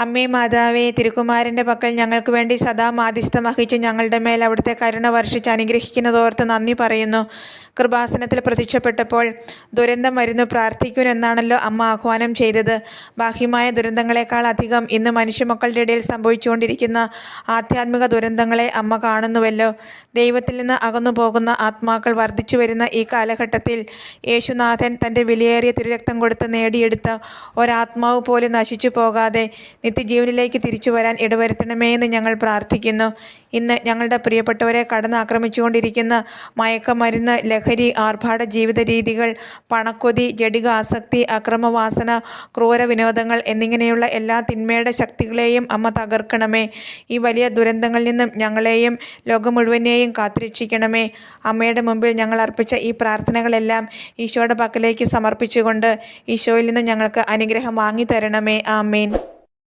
അമ്മേ മാതാവേ തിരുക്കുമാരന്റെ പക്കൽ ഞങ്ങൾക്ക് വേണ്ടി സദാ മാധ്യസ്ഥം വഹിച്ച് ഞങ്ങളുടെ മേൽ അവിടുത്തെ കരുണ വർഷിച്ച് അനുഗ്രഹിക്കുന്നതോർത്ത് നന്ദി പറയുന്നു. കൃപാസനത്തിൽ പ്രത്യക്ഷപ്പെട്ടപ്പോൾ ദുരന്തം വരുന്നു പ്രാർത്ഥിക്കുനെന്നാണല്ലോ അമ്മ ആഹ്വാനം ചെയ്തത്. ബാഹ്യമായ ദുരന്തങ്ങളെക്കാൾ അധികം ഇന്ന് മനുഷ്യമക്കളുടെ ഇടയിൽ സംഭവിച്ചുകൊണ്ടിരിക്കുന്ന ആധ്യാത്മിക ദുരന്തങ്ങളെ അമ്മ കാണുന്നുവല്ലോ. ദൈവത്തിൽ നിന്ന് അകന്നു പോകുന്ന ആത്മാക്കൾ വർദ്ധിച്ചു വരുന്ന ഈ കാലഘട്ടത്തിൽ യേശുനാഥൻ തന്റെ വിലയേറിയ തിരുരക്തം കൊടുത്ത് നേടിയെടുത്ത ഒരാത്മാവ് പോലും നശിച്ചു പോകാതെ നിത്യജീവനിലേക്ക് തിരിച്ചു വരാൻ ഇടവരുത്തണമേ എന്ന് ഞങ്ങൾ പ്രാർത്ഥിക്കുന്നു. ഇന്ന് ഞങ്ങളുടെ പ്രിയപ്പെട്ടവരെ കടന്നാക്രമിച്ചുകൊണ്ടിരിക്കുന്ന മയക്കമരുന്ന് ലഹരി ആർഭാട ജീവിത രീതികൾ പണക്കൊതി ജഡിക ആസക്തി അക്രമവാസന ക്രൂര വിനോദങ്ങൾ എന്നിങ്ങനെയുള്ള എല്ലാ തിന്മയുടെ ശക്തികളെയും അമ്മ തകർക്കണമേ. ഈ വലിയ ദുരന്തങ്ങളിൽ നിന്നും ഞങ്ങളെയും ലോകം മുഴുവനെയും കാത്തിരക്ഷിക്കണമേ. അമ്മയുടെ മുമ്പിൽ ഞങ്ങൾ അർപ്പിച്ച ഈ പ്രാർത്ഥനകളെല്ലാം ഈശോയുടെ പക്കലേക്ക് സമർപ്പിച്ചുകൊണ്ട് ഈശോയിൽ നിന്നും ഞങ്ങൾക്ക് അനുഗ്രഹം വാങ്ങി തരണമേ ആമേൻ.